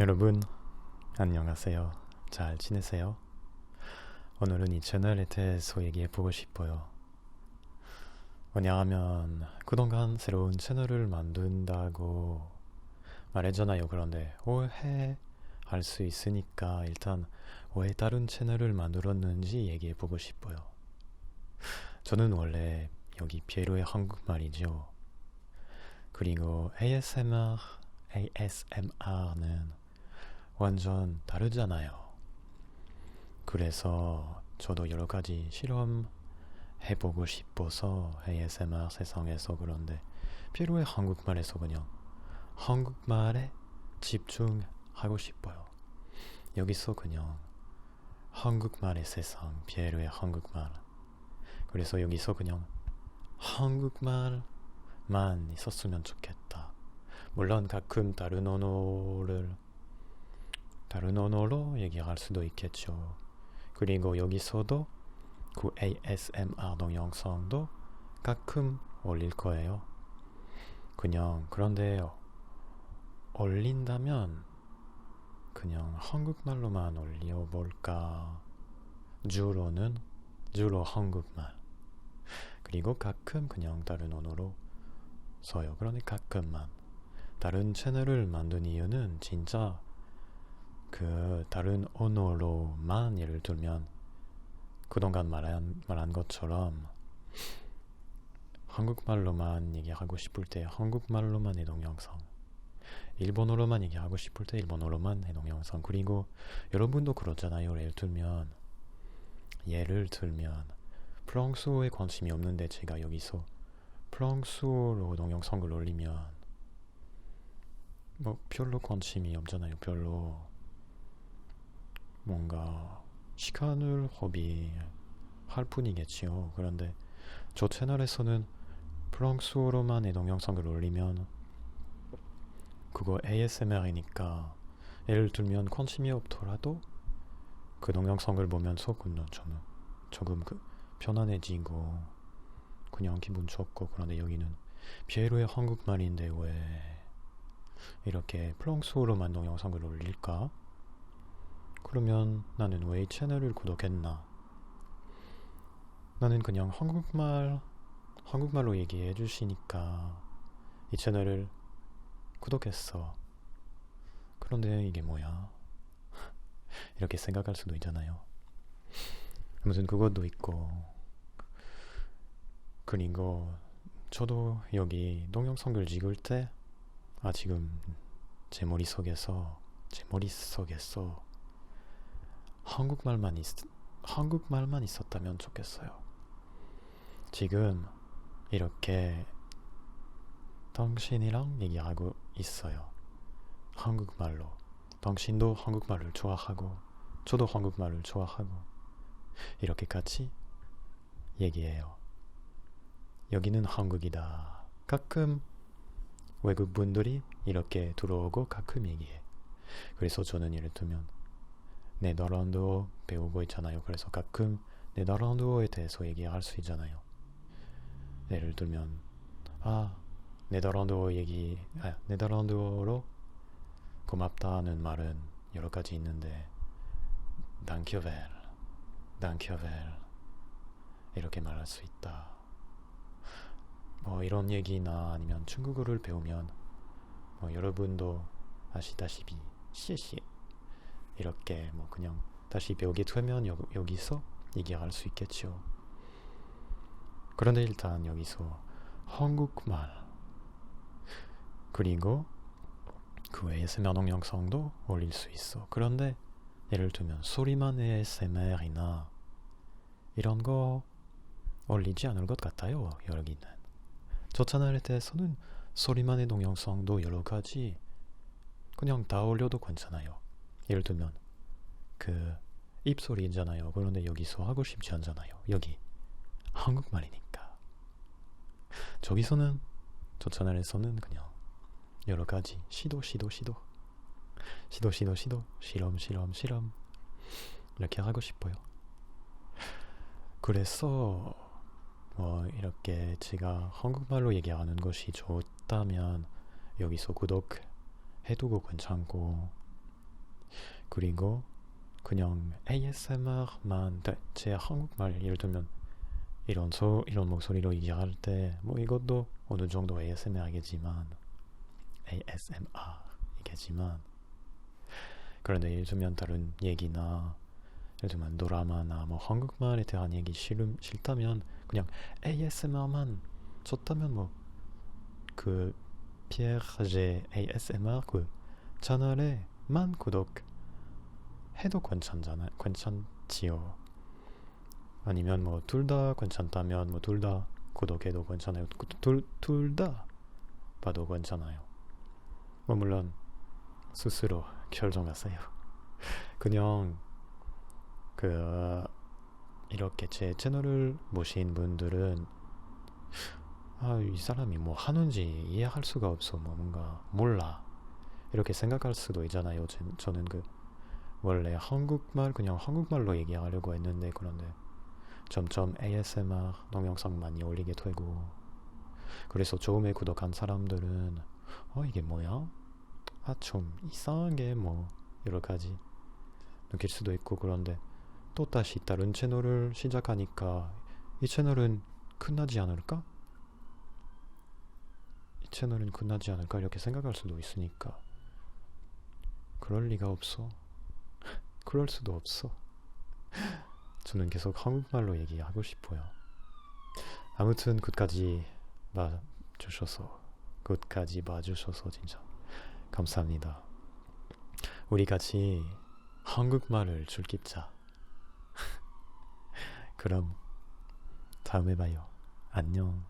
여러분 안녕하세요. 잘 지내세요? 오늘은 이 채널에 대해서 얘기해 보고 싶어요. 왜냐하면 그동안 새로운 채널을 만든다고 말했잖아요. 그런데 오해 할 수 있으니까 일단 왜 다른 채널을 만들었는지 얘기해 보고 싶어요. 저는 원래 여기 피에로의 한국말이죠. 그리고 ASMR, ASMR는 완전 다르잖아요. 그래서 저도 여러 가지 실험 해보고 싶어서 ASMR 세상에서 그런데 필요해 한국말에서 그냥 한국말에 집중하고 싶어요. 여기서 그냥 한국말의 세상, 비에르의 한국말. 그래서 여기서 그냥 한국말만 있었으면 좋겠다. 물론 가끔 다른 언어를 다른 언어로 얘기할 수도 있겠죠. 그리고 여기서도 그 ASMR 동영상도 가끔 올릴 거예요. 그냥 그런데요. 올린다면 그냥 한국말로만 올려볼까. 주로는 주로 한국말. 그리고 가끔 그냥 다른 언어로 써요. 그런데 가끔만. 다른 채널을 만든 이유는 진짜 그 다른 언어로만 예를 들면 그동안 말한, 말한 것처럼 한국말로만 얘기하고 싶을 때 한국말로만 해 동영상 일본어로만 얘기하고 싶을 때 일본어로만 해 동영상. 그리고 여러분도 그렇잖아요. 예를 들면 예를 들면 프랑스어에 관심이 없는데 제가 여기서 프랑스어로 동영상을 올리면 뭐 별로 관심이 없잖아요. 별로 뭔가 시간을 허비할 뿐이겠지요. 그런데 저 채널에서는 프랑스어로만의 동영상을 올리면 그거 ASMR이니까 예를 들면 관심이 없더라도 그 동영상을 보면서 그냥 저는 조금 그 편안해지고 그냥 기분 좋고 그런데 여기는 비에로의 한국말인데 왜 이렇게 프랑스어로만 동영상을 올릴까? 그러면 나는 왜 이 채널을 구독했나? 나는 그냥 한국말, 한국말로 얘기해 주시니까 이 채널을 구독했어. 그런데 이게 뭐야? 이렇게 생각할 수도 있잖아요. 아무튼 그것도 있고, 그리고 저도 여기 동영상을 찍을 때, 아, 지금 제 머릿속에서, 제 머릿속에서 한국말만 있, 한국말만 있었다면 좋겠어요. 지금 이렇게 당신이랑 얘기하고 있어요. 한국말로. 당신도 한국말을 좋아하고, 저도 한국말을 좋아하고, 이렇게 같이 얘기해요. 여기는 한국이다. 가끔 외국 분들이 이렇게 들어오고 가끔 얘기해. 그래서 저는 예를 들면 네덜란드어 배우고 있잖아요. 그래서 가끔 네덜란드어에 대해서 얘기할 수 있잖아요. 예를 들면 아 네덜란드어 얘기 아, 네덜란드어로 고맙다는 말은 여러 가지 있는데 dankyvel, dankyvel 이렇게 말할 수 있다. 뭐 이런 얘기나 아니면 중국어를 배우면 뭐 여러분도 아시다시피 시시 이렇게 뭐 그냥 다시 배우게 되면 여, 여기서 얘기할 수 있겠죠. 그런데 일단 여기서 한국말 그리고 그 ASMR 동영상도 올릴 수 있어. 그런데 예를 들면 소리만 ASMR이나 이런 거 올리지 않을 것 같아요. 여기는. 저 채널에 대해서는 소리만의 동영상도 여러 가지 그냥 다 올려도 괜찮아요. 예를 들면 그 입소리 있잖아요. 그런데 여기서 하고 싶지 않잖아요. 여기 한국말이니까. 저기서는 저 채널에서는 그냥 여러 가지 시도 시도 시도 시도 시도 시도 실험 실험 실험 이렇게 하고 싶어요. 그래서 뭐 이렇게 제가 한국말로 얘기하는 것이 좋다면 여기서 구독 해두고 괜찮고 그리고 그냥 ASMR만 제 한국말 예를 들면 이런 소 이런 목소리로 얘기할 때 뭐 이것도 어느 정도 ASMR이겠지만 ASMR이겠지만 그런데 예를 들면 다른 얘기나 예를 들면 드라마나 뭐 한국말에 대한 얘기 싫음 싫다면 그냥 ASMR만 좋다면 뭐 그 피에르제 ASMR 그 채널에 만 구독 해도 괜찮잖아요. 괜찮지요. 아니면 뭐 둘 다 괜찮다면 뭐 둘 다 구독해도 괜찮아요. 둘둘 다 봐도 괜찮아요. 뭐 물론 스스로 결정하세요. 그냥 그 이렇게 제 채널을 보신 분들은 아 이 사람이 뭐 하는지 이해할 수가 없어 뭐 뭔가 몰라 이렇게 생각할 수도 있잖아요. 제, 저는 그 원래 한국말 그냥 한국말로 얘기하려고 했는데 그런데 점점 ASMR 동영상 많이 올리게 되고 그래서 처음에 구독한 사람들은 어 이게 뭐야? 아 좀 이상한 게뭐 여러 가지 느낄 수도 있고 그런데 또 다시 다른 채널을 시작하니까 이 채널은 끝나지 않을까? 이 채널은 끝나지 않을까 이렇게 생각할 수도 있으니까 그럴 리가 없어. 그럴 수도 없어. 저는 계속 한국말로 얘기하고 싶어요. 아무튼 끝까지 봐주셔서 끝까지 봐주셔서 진짜 감사합니다. 우리 같이 한국말을 즐깁자. 그럼 다음에 봐요. 안녕.